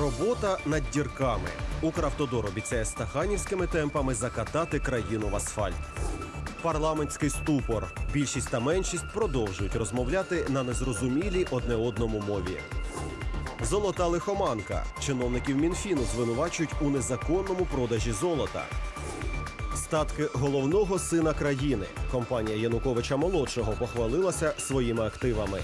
Робота над дірками. Укравтодор обіцяє стаханівськими темпами закатати країну в асфальт. Парламентський ступор. Більшість та меншість продовжують розмовляти на незрозумілій одне одному мові. Золота лихоманка. Чиновників Мінфіну звинувачують у незаконному продажі золота. Статки головного сина країни. Компанія Януковича молодшого похвалилася своїми активами.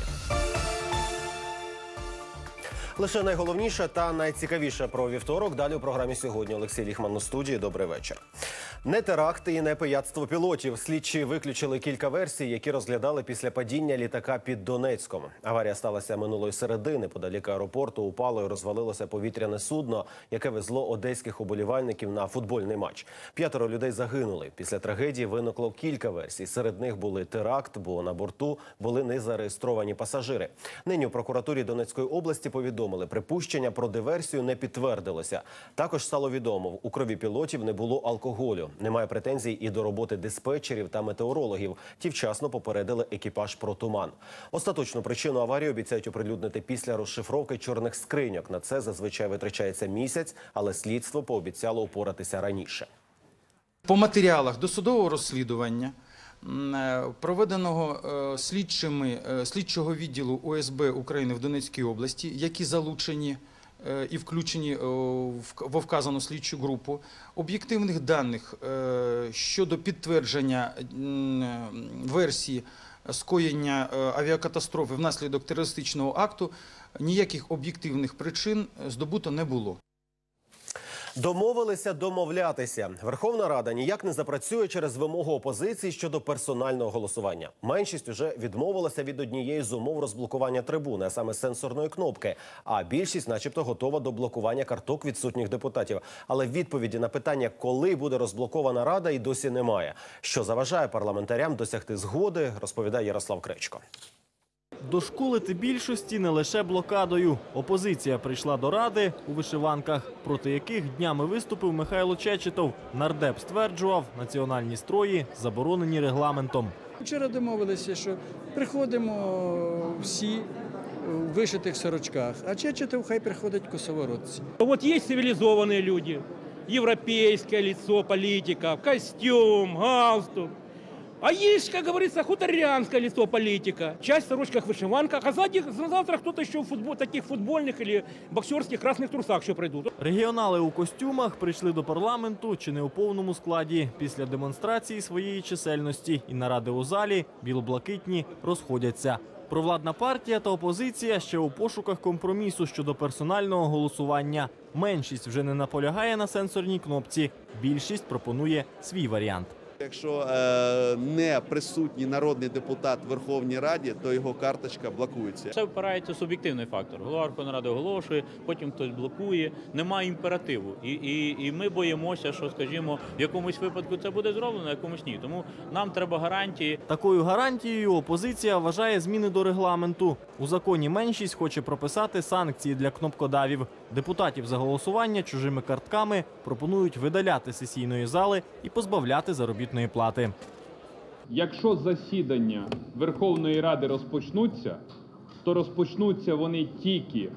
Лише найголовніше та найцікавіше про вівторок. Далі у програмі сьогодні Олексій Ліхман у студії. Добрий вечір. Не теракти і не пияцтво пілотів. Слідчі виключили кілька версій, які розглядали після падіння літака під Донецьком. Аварія сталася минулої середи. Неподалік аеропорту упало і розвалилося повітряне судно, яке везло одеських уболівальників на футбольний матч. П'ятеро людей загинули. Після трагедії виникло кілька версій. Серед них були теракт, бо на борту були незареєстровані пасажири. Нині у прокуратурі Донецької області повідомили, припущення про диверсію не підтвердилося. Також стало відомо, у крові пілотів не було алкоголю. Немає претензій і до роботи диспетчерів та метеорологів. Ті вчасно попередили екіпаж про туман. Остаточну причину аварії обіцяють оприлюднити після розшифровки чорних скриньок. На це зазвичай витрачається місяць, але слідство пообіцяло упоратися раніше. По матеріалах досудового розслідування, проведеного е, слідчими е, слідчого відділу ОСБ України в Донецькій області, які залучені е, і включені е, в- вказану слідчу групу, об'єктивних даних е, щодо підтвердження е, версії скоєння е, авіакатастрофи внаслідок терористичного акту, ніяких об'єктивних причин е, здобуто не було. Домовилися домовлятися. Верховна Рада ніяк не запрацює через вимогу опозиції щодо персонального голосування. Меншість уже відмовилася від однієї з умов розблокування трибуни, а саме сенсорної кнопки. А більшість, начебто, готова до блокування карток відсутніх депутатів. Але відповіді на питання, коли буде розблокована рада, і досі немає. Що заважає парламентарям досягти згоди, розповідає Ярослав Кречко. Дошкулити більшості не лише блокадою. Опозиція прийшла до ради у вишиванках, проти яких днями виступив Михайло Чечетов. Нардеп стверджував, національні строї заборонені регламентом. Вчора домовилися, що приходимо всі в вишитих сорочках, а Чечетов хай приходять косоворотці. Вот есть цивилизованные люди, европейское лицо политика, костюм, галстук. А есть, как говорится, хуторянское лицо политика. Часть в сорочках, вышиванках, а сзади, завтра кто-то еще в футбол, таких футбольных или боксерских красных трусах еще пройдут. Регіонали у костюмах прийшли до парламенту чи не у повному складі. Після демонстрації своєї чисельності і наради у залі білоблакитні розходяться. Провладна партія та опозиція ще у пошуках компромісу щодо персонального голосування. Меншість вже не наполягає на сенсорній кнопці. Більшість пропонує свій варіант. Якщо е, не присутній народний депутат в Верховній Раді, то його карточка блокується. Це впирається в суб'єктивний фактор. Голова Верховної Ради оголошує, потім хтось блокує. Немає імперативу. І, і, і ми боїмося, що, скажімо, в якомусь випадку це буде зроблено, в якомусь ні. Тому нам треба гарантії. Такою гарантією опозиція вважає зміни до регламенту. У законі меншість хоче прописати санкції для кнопкодавів. Депутатів за голосування чужими картками пропонують видаляти сесійної зали і позбавляти заробітної плати. Якщо засідання Верховної Ради розпочнуться, то розпочнуться вони тільки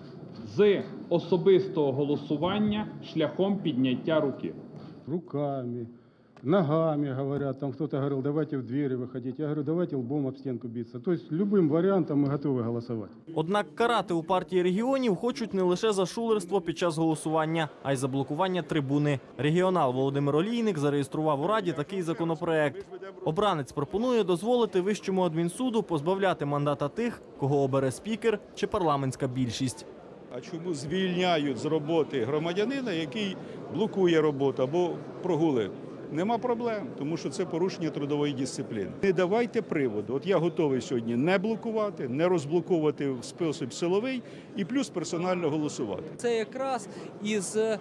з особистого голосування шляхом підняття руки. руками, ногами говорят. Там кто-то говорил, давайте в двери выходить. Я говорю, давайте лбом об стенку биться. То есть любым вариантом мы готовы голосовать. Однак карати у партії регіонів хочуть не лише за шулерство під час голосування, а й за блокування трибуни. Регіонал Володимир Олійник зареєстрував у раді такий законопроект. Обранець пропонує дозволити вищому адмінсуду позбавляти мандата тих, кого обере спікер чи парламентська більшість. А чому звільняють з роботи громадянина, який блокує роботу або прогули? Нема проблем, тому що це порушення трудової дисципліни. Не давайте приводу. От я готовий сьогодні не блокувати, не розблоковувати в спосіб силовий і плюс персонально голосувати. Це якраз із е,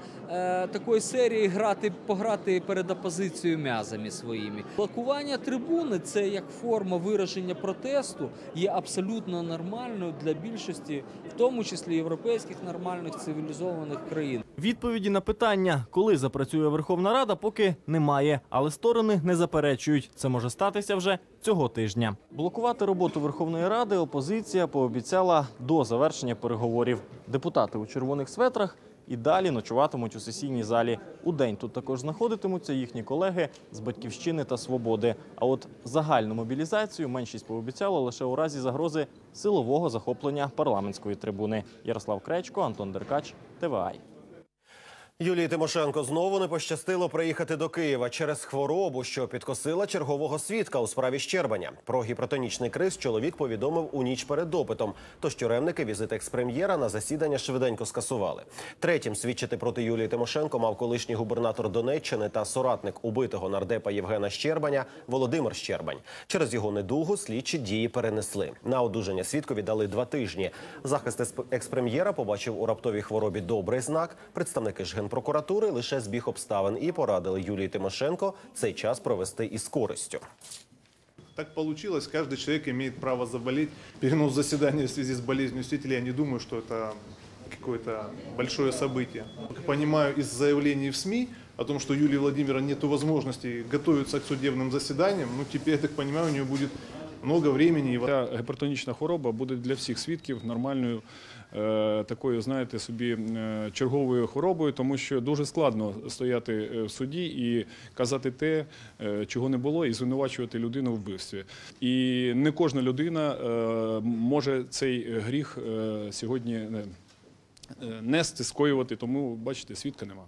такої серії грати, пограти перед опозицією м'язами своїми. Блокування трибуни це як форма вираження протесту є абсолютно нормальною для більшості, в тому числі європейських нормальних цивілізованих країн. Відповіді на питання, коли запрацює Верховна Рада, поки немає, але сторони не заперечують. Це може статися вже цього тижня. Блокувати роботу Верховної Ради опозиція пообіцяла до завершення переговорів. Депутати у червоних светрах і далі ночуватимуть у сесійній залі. У день тут також знаходитимуться їхні колеги з батьківщини та свободи. А от загальну мобілізацію меншість пообіцяла лише у разі загрози силового захоплення парламентської трибуни. Ярослав Кречко, Антон Деркач, ТВАЙ. Юлії Тимошенко знову не пощастило приїхати до Києва через хворобу, що підкосила чергового свідка у справі Щербаня. Про гіпертонічний криз чоловік повідомив у ніч перед допитом. Тож тюремники візит експрем'єра на засідання швиденько скасували. Третім свідчити проти Юлії Тимошенко мав колишній губернатор Донеччини та соратник убитого нардепа Євгена Щербаня Володимир Щербань. Через його недугу слідчі дії перенесли. На одужання свідкові дали два тижні. Захист експрем'єра побачив у раптовій хворобі добрий знак. Представники ж генпрокуратури лише збіг обставин і порадили Юлії Тимошенко цей час провести із користю. Так получилось, каждый человек имеет право заболеть. Перенос заседания в связи с болезнью свидетелей, я не думаю, что это какое-то большое событие. Как понимаю из заявлений в СМИ о том, что Юлии Владимировне нет возможности готовиться к судебным заседаниям, ну теперь, я так понимаю, у нее будет много времени. и Ця гіпертонічна хвороба буде для всіх свідків нормальною е, такою, знаєте, собі е, черговою хворобою, тому що дуже складно стояти е, в суді і казати те, чого не було, і звинувачувати людину в вбивстві. І не кожна людина може цей гріх сьогодні нести, скоювати, тому бачите, свідка нема.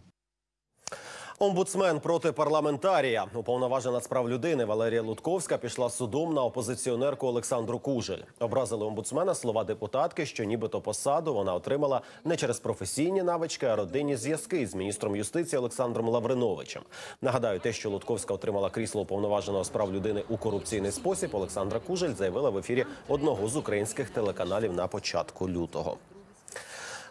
Омбудсмен проти парламентарія, уповноважена з прав людини Валерія Лутковська пішла судом на опозиціонерку Олександру Кужель. Образили омбудсмена слова депутатки, що нібито посаду вона отримала не через професійні навички, а родинні зв'язки з міністром юстиції Олександром Лавриновичем. Нагадаю, те, що Лутковська отримала крісло уповноваженого з прав людини у корупційний спосіб, Олександра Кужель заявила в ефірі одного з українських телеканалів на початку лютого.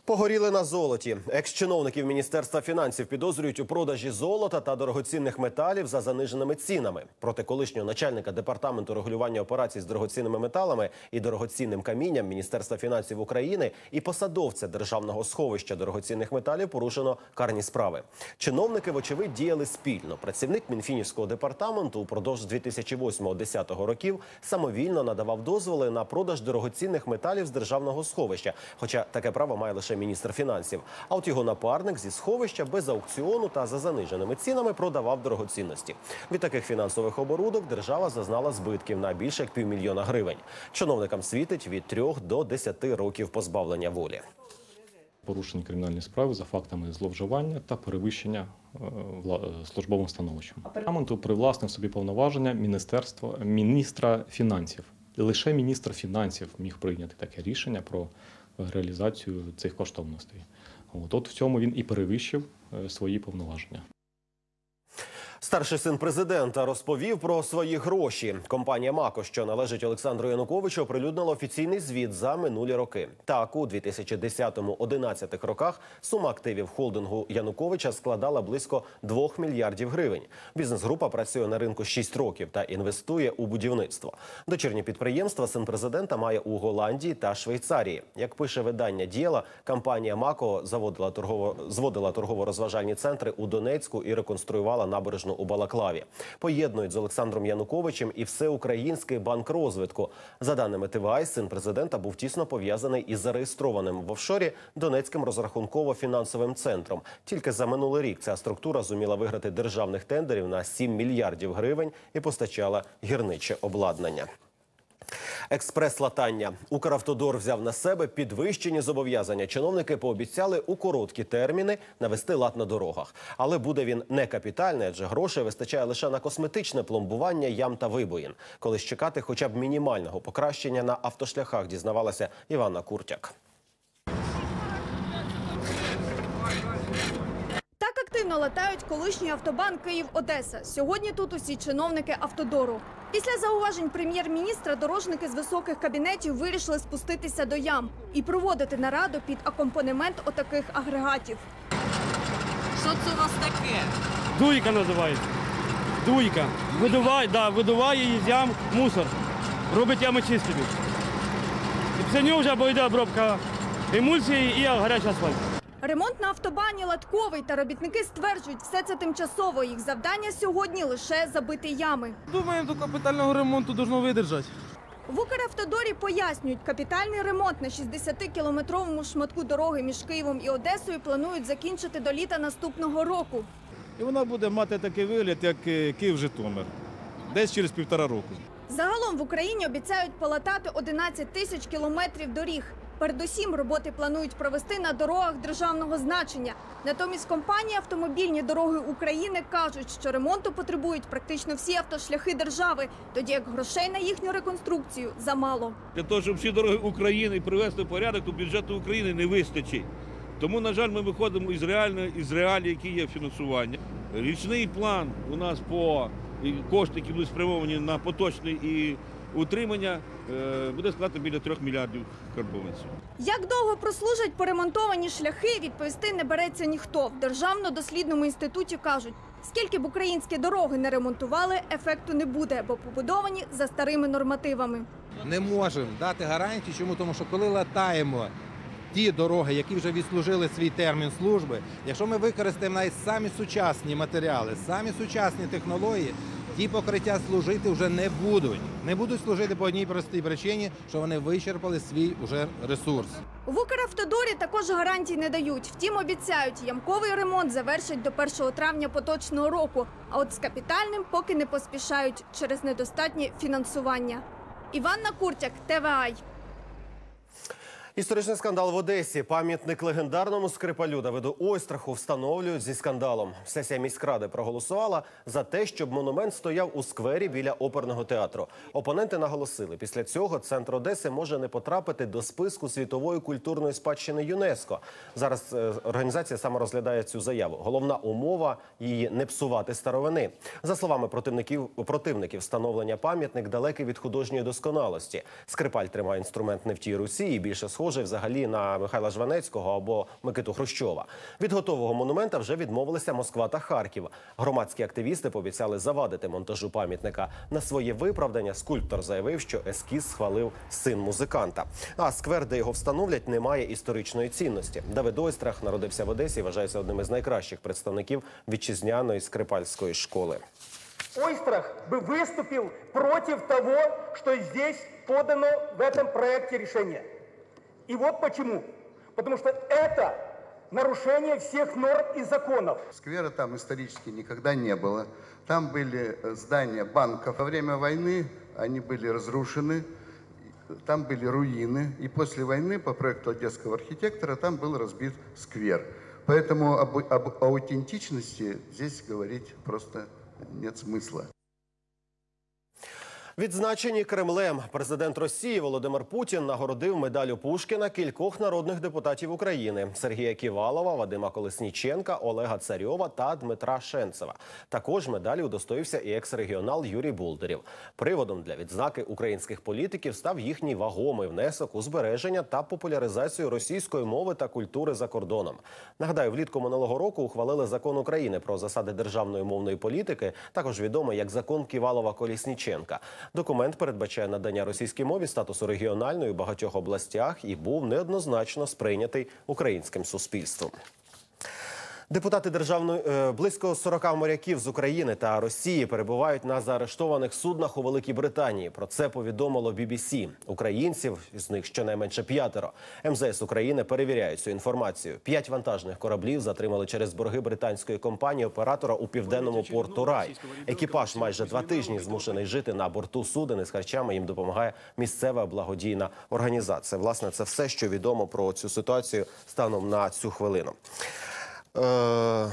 Погоріли на золоті. Екс-чиновників Міністерства фінансів підозрюють у продажі золота та дорогоцінних металів за заниженими цінами. Проти колишнього начальника департаменту регулювання операцій з дорогоцінними металами і дорогоцінним камінням Міністерства фінансів України і посадовця державного сховища дорогоцінних металів порушено карні справи. Чиновники, вочевидь, діяли спільно. Працівник Мінфінівського департаменту упродовж 2008-2010 років самовільно надавав дозволи на продаж дорогоцінних металів з державного сховища. Хоча таке право має лише міністр фінансів. А от його напарник зі сховища без аукціону та за заниженими цінами продавав дорогоцінності. Від таких фінансових оборудок держава зазнала збитків на більше як півмільйона гривень. Чиновникам світить від 3 до 10 років позбавлення волі. порушені кримінальні справи за фактами зловживання та перевищення е, службовим становищем. Парламенту привласнив собі повноваження міністерства міністра фінансів. Лише міністр фінансів міг прийняти таке рішення про реалізацію цих коштовностей. От, от в цьому він і перевищив е, свої повноваження. Старший син президента розповів про свої гроші. Компанія Мако, що належить Олександру Януковичу, оприлюднила офіційний звіт за минулі роки. Так, у 2010-2011 роках сума активів холдингу Януковича складала близько 2 мільярдів гривень. Бізнес-група працює на ринку 6 років та інвестує у будівництво. Дочірні підприємства син президента має у Голландії та Швейцарії. Як пише видання Діла, компанія Мако заводила торгово зводила торгово-розважальні центри у Донецьку і реконструювала набережну у Балаклаві. Поєднують з Олександром Януковичем і всеукраїнський банк розвитку. За даними ТВА, син президента був тісно пов'язаний із зареєстрованим в офшорі Донецьким розрахунково-фінансовим центром. Тільки за минулий рік ця структура зуміла виграти державних тендерів на 7 мільярдів гривень і постачала гірниче обладнання. Експрес-латання. Укравтодор взяв на себе підвищені зобов'язання. Чиновники пообіцяли у короткі терміни навести лад на дорогах. Але буде він не капітальний, адже грошей вистачає лише на косметичне пломбування ям та вибоїн. Колись чекати хоча б мінімального покращення на автошляхах, дізнавалася Івана Куртяк. Так латають колишній автобан Київ-Одеса. Сьогодні тут усі чиновники автодору. Після зауважень прем'єр-міністра дорожники з високих кабінетів вирішили спуститися до ям і проводити нараду під акомпанемент отаких агрегатів. Що це у вас таке? Дуйка називається. Дуйка. Видуває, да, видуває із ям мусор. Робить ями чистими. І після нього вже або йде обробка емульсії і гарячий асфальт. Ремонт на автобані латковий та робітники стверджують, все це тимчасово. Їх завдання сьогодні лише забити ями. Думаємо, до капітального ремонту должно видержати. В Укравтодорі пояснюють, капітальний ремонт на 60-кілометровому шматку дороги між Києвом і Одесою планують закінчити до літа наступного року. І вона буде мати такий вигляд, як е, Київ-Житомир, десь через півтора року. Загалом в Україні обіцяють полатати 11 тисяч кілометрів доріг. Передусім роботи планують провести на дорогах державного значення. Натомість компанії автомобільні дороги України кажуть, що ремонту потребують практично всі автошляхи держави, тоді як грошей на їхню реконструкцію замало. Для того, щоб всі дороги України привести в порядок, то бюджету України не вистачить. Тому, на жаль, ми виходимо із реальної із реалій, які є фінансування. Річний план у нас по кошти, які будуть спрямовані на поточне і утримання, е, буде складати біля 3 мільярдів карбованців. Як довго прослужать поремонтовані шляхи, відповісти не береться ніхто. В державно-дослідному інституті кажуть, скільки б українські дороги не ремонтували, ефекту не буде, бо побудовані за старими нормативами. не можемо дати гарантії. Чому? Тому що коли латаємо ті дороги, які вже відслужили свій термін служби, якщо ми використаємо навіть самі сучасні матеріали, самі сучасні технології, ті покриття служити вже не будуть. Не будуть служити по одній простій причині, що вони вичерпали свій уже ресурс. В Укравтодорі також гарантій не дають. Втім, обіцяють, ямковий ремонт завершать до 1 травня поточного року. А от з капітальним поки не поспішають через недостатнє фінансування. Іванна Куртяк, ТВАЙ. Історичний скандал в Одесі. Пам'ятник легендарному скрипалю Давиду Ойстраху встановлюють зі скандалом. Сесія міськради проголосувала за те, щоб монумент стояв у сквері біля оперного театру. Опоненти наголосили, після цього центр Одеси може не потрапити до списку світової культурної спадщини ЮНЕСКО. Зараз е, організація саме розглядає цю заяву. Головна умова її не псувати старовини. За словами противників противників, встановлення пам'ятник далекий від художньої досконалості. Скрипаль тримає інструмент не в тій Русі і більше схожий взагалі на Михайла Жванецького або Микиту Хрущова. Від готового монумента вже відмовилися Москва та Харків. Громадські активісти пообіцяли завадити монтажу пам'ятника. На своє виправдання скульптор заявив, що ескіз схвалив син музиканта. А сквер, де його встановлять, не має історичної цінності. Давид Ойстрах народився в Одесі і вважається одним із найкращих представників вітчизняної скрипальської школи. Ойстрах бы выступил против того, что здесь подано в этом проекте решения. И вот почему. Потому что это нарушение всех норм и законов. Сквера там исторически никогда не было. Там были э, здания банков. Во время войны они были разрушены. Там были руины. И после войны по проекту одесского архитектора там был разбит сквер. Поэтому об, об аутентичности здесь говорить просто нет смысла. Відзначені Кремлем президент Росії Володимир Путін нагородив медаллю Пушкіна кількох народних депутатів України: Сергія Ківалова, Вадима Колесніченка, Олега Царьова та Дмитра Шенцева. Також медалі удостоївся і екс-регіонал Юрій Болдерів. Приводом для відзнаки українських політиків став їхній вагомий внесок у збереження та популяризацію російської мови та культури за кордоном. Нагадаю, влітку минулого року ухвалили закон України про засади державної мовної політики, також відомий як закон Ківалова Колісніченка. Документ передбачає надання російській мові статусу регіональної у багатьох областях і був неоднозначно сприйнятий українським суспільством. Депутати державної е, близько 40 моряків з України та Росії перебувають на заарештованих суднах у Великій Британії. Про це повідомило BBC. Українців з них щонайменше п'ятеро. МЗС України перевіряють цю інформацію. П'ять вантажних кораблів затримали через борги британської компанії оператора у південному порту Рай. Екіпаж майже два тижні змушений жити на борту суден із харчами. Їм допомагає місцева благодійна організація. Власне, це все, що відомо про цю ситуацію станом на цю хвилину. Е,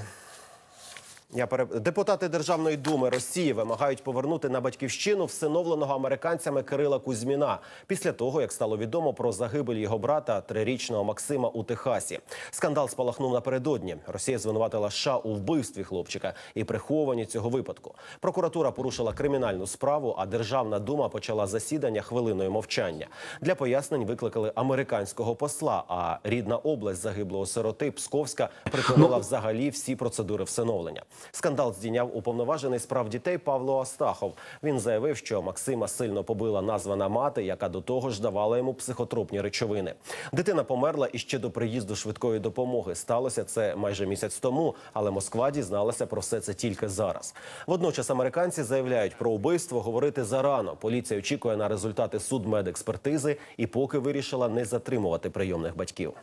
Я пере... Депутати Державної думи Росії вимагають повернути на батьківщину всиновленого американцями Кирила Кузьміна після того, як стало відомо про загибель його брата трирічного Максима у Техасі. Скандал спалахнув напередодні. Росія звинуватила США у вбивстві хлопчика і прихованні цього випадку. Прокуратура порушила кримінальну справу, а Державна дума почала засідання хвилиною мовчання. Для пояснень викликали американського посла. А рідна область загиблого сироти Псковська припинила взагалі всі процедури всиновлення. Скандал здійняв уповноважений з прав дітей Павло Астахов. Він заявив, що Максима сильно побила названа мати, яка до того ж давала йому психотропні речовини. Дитина померла іще до приїзду швидкої допомоги. Сталося це майже місяць тому, але Москва дізналася про все це тільки зараз. Водночас американці заявляють про убивство говорити зарано. Поліція очікує на результати судмедекспертизи і поки вирішила не затримувати прийомних батьків.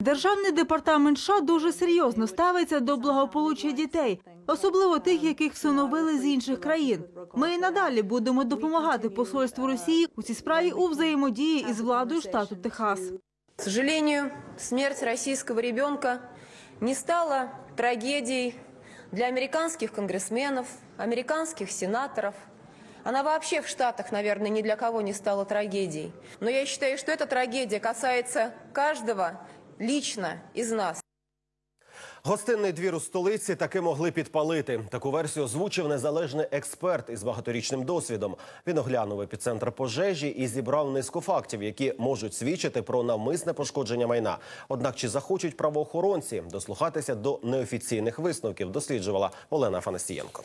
Державний департамент США дуже серйозно ставиться до благополуччя дітей, особливо тих, яких всиновили з інших країн. Ми і надалі будемо допомагати посольству Росії у цій справі у взаємодії із владою штату Техас. К сожалению, смерть российского ребенка не стала трагедией для американских конгрессменов, американских сенаторов. Она вообще в Штатах, наверное, ни для кого не стала трагедией. Но я считаю, что эта трагедия касается каждого лично из нас. Гостинний двір у столиці таки могли підпалити. Таку версію озвучив незалежний експерт із багаторічним досвідом. Він оглянув епіцентр пожежі і зібрав низку фактів, які можуть свідчити про навмисне пошкодження майна. Однак чи захочуть правоохоронці дослухатися до неофіційних висновків, досліджувала Олена Афанасієнко.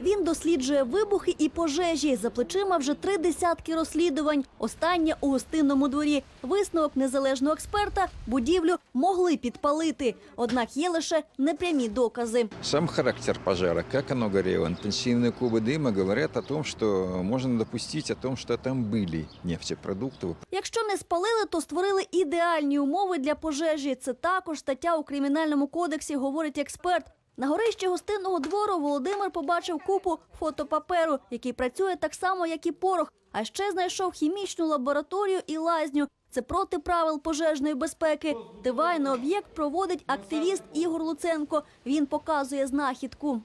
Він досліджує вибухи і пожежі. За плечима вже три десятки розслідувань. Останнє у гостинному дворі. Висновок незалежного експерта будівлю могли підпалити. Однак є лише непрямі докази. Сам характер пожара, как оно горело, интенсивные клубы дыма говорят о том, что можно допустить о том, что там были нефтепродукты. Якщо не спалили, то створили ідеальні умови для пожежі. Це також стаття у кримінальному кодексі, говорить експерт. На горищі гостинного двору Володимир побачив купу фотопаперу, який працює так само, як і порох. А ще знайшов хімічну лабораторію і лазню. Це проти правил пожежної безпеки. Дивайний об'єкт проводить активіст Ігор Луценко. Він показує знахідку.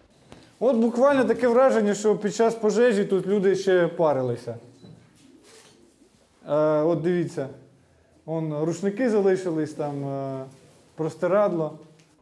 От буквально таке враження, що під час пожежі тут люди ще парилися. Е, от дивіться, рушники залишились, там е, простирадло.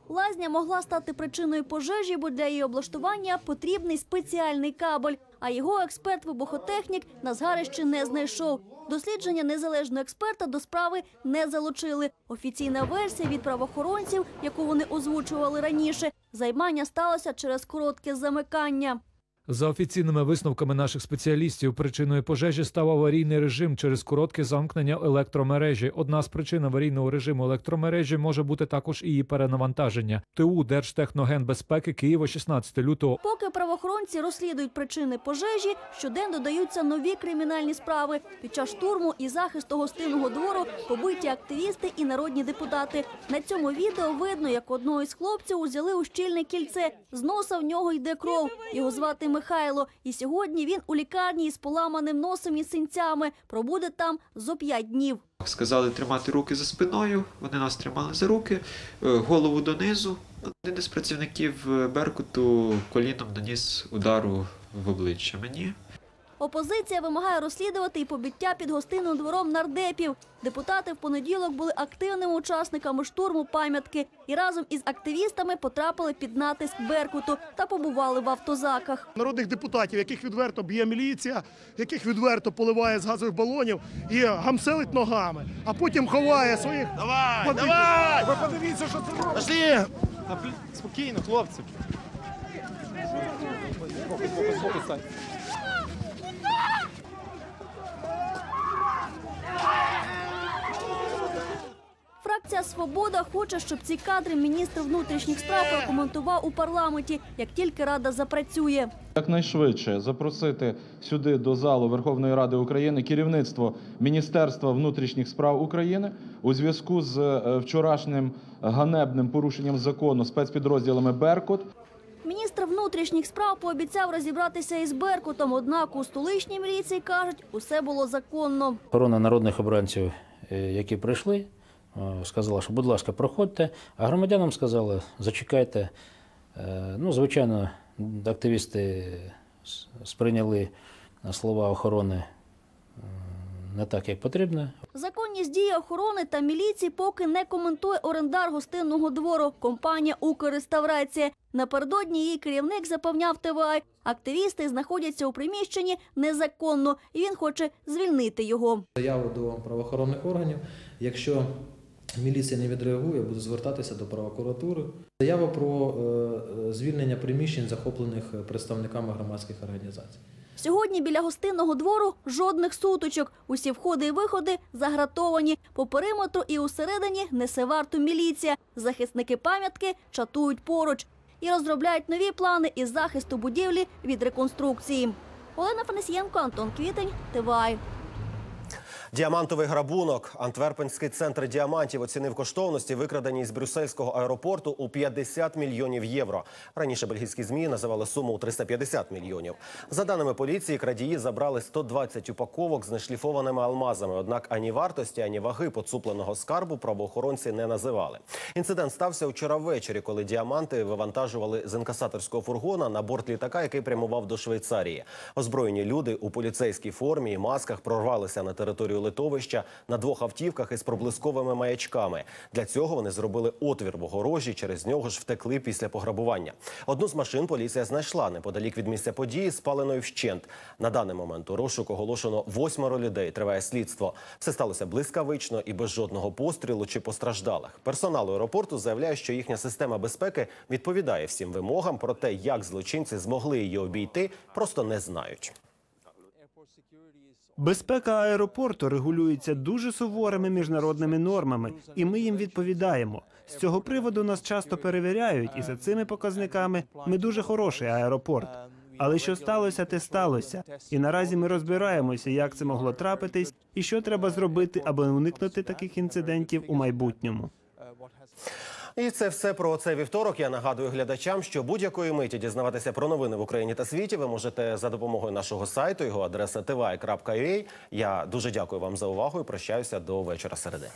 Лазня могла стати причиною пожежі, бо для її облаштування потрібний спеціальний кабель. А його експерт-вибухотехнік на згарищі не знайшов. Дослідження незалежного експерта до справи не залучили. Офіційна версія від правоохоронців, яку вони озвучували раніше, займання сталося через коротке замикання. За офіційними висновками наших спеціалістів, причиною пожежі став аварійний режим через коротке замкнення електромережі. Одна з причин аварійного режиму електромережі може бути також і її перенавантаження. ТУ Держтехногенбезпеки Києва 16 лютого. Поки правоохоронці розслідують причини пожежі, щоденно додаються нові кримінальні справи. Під час штурму і захисту гостинного двору побиті активісти і народні депутати. На цьому відео видно, як одного із хлопців узяли у щільне кільце. З носа в нього йде кров. Його звати Михайло. І сьогодні він у лікарні із поламаним носом і синцями. Пробуде там зо п'ять днів. Сказали тримати руки за спиною, вони нас тримали за руки, е, голову донизу. Один із працівників е, Беркуту коліном наніс удару в обличчя мені. Опозиція вимагає розслідувати і побиття під гостинним двором нардепів. Депутати в понеділок були активними учасниками штурму пам'ятки і разом із активістами потрапили під натиск Беркуту та побували в автозаках. народних депутатів, яких відверто б'є міліція, яких відверто поливає з газових балонів і гамселить ногами, а потім ховає своїх. Давай, бандитів. давай! Ви подивіться, що це робить. Пошли! Спокійно, хлопці. Фракція Свобода хоче, щоб ці кадри міністр внутрішніх справ прокоментував у парламенті, як тільки рада запрацює. Якнайшвидше запросити сюди до залу Верховної Ради України керівництво Міністерства внутрішніх справ України у зв'язку з е, вчорашнім ганебним порушенням закону спецпідрозділами Беркут. Міністр внутрішніх справ пообіцяв розібратися із Беркутом. Однак у столичній міліції кажуть, усе було законно. Охорона народних обранців, е, які прийшли, е, сказала, що будь ласка, проходьте. А громадянам сказали, зачекайте. Е, Ну, звичайно, активісти сприйняли слова охорони не так, як потрібно. Законність дії охорони та міліції поки не коментує орендар гостинного двору компанія «Укрреставрація». Напередодні її керівник запевняв ТВА, активісти знаходяться у приміщенні незаконно, і він хоче звільнити його. заяву до правоохоронних органів. Якщо міліція не відреагує, буду звертатися до прокуратури. Заява про е, е, звільнення приміщень, захоплених представниками громадських організацій. Сьогодні біля гостинного двору жодних суточок. Усі входи і виходи загратовані. По периметру і усередині несе варту міліція. Захисники пам'ятки чатують поруч і розробляють нові плани із захисту будівлі від реконструкції. Олена Фанасієнко, Антон Квітень, Тивай. Діамантовий грабунок. Антверпенський центр діамантів оцінив коштовності, викрадені із брюссельського аеропорту у 50 мільйонів євро. Раніше бельгійські змі називали суму у 350 мільйонів. За даними поліції, крадії забрали 120 упаковок з нешліфованими алмазами. Однак ані вартості, ані ваги поцупленого скарбу правоохоронці не називали. Інцидент стався вчора ввечері, коли діаманти вивантажували з інкасаторського фургона на борт літака, який прямував до Швейцарії. Озброєні люди у поліцейській формі і масках прорвалися на територію литовища на двох автівках із проблисковими маячками. Для цього вони зробили отвір в огорожі. Через нього ж втекли після пограбування. Одну з машин поліція знайшла неподалік від місця події, спаленою вщент. На даний момент у розшук оголошено восьмеро людей. Триває слідство. Все сталося блискавично і без жодного пострілу чи постраждалих. Персонал аеропорту заявляє, що їхня система безпеки відповідає всім вимогам. Проте, як злочинці змогли її обійти, просто не знають. Безпека аеропорту регулюється дуже суворими міжнародними нормами, і ми їм відповідаємо. З цього приводу нас часто перевіряють, і за цими показниками ми дуже хороший аеропорт. Але що сталося, те сталося. І наразі ми розбираємося, як це могло трапитись, і що треба зробити, аби уникнути таких інцидентів у майбутньому. І це все про це вівторок. Я нагадую глядачам, що будь-якої миті дізнаватися про новини в Україні та світі ви можете за допомогою нашого сайту. Його адреса tvi.ua. Я дуже дякую вам за увагу і прощаюся до вечора середи.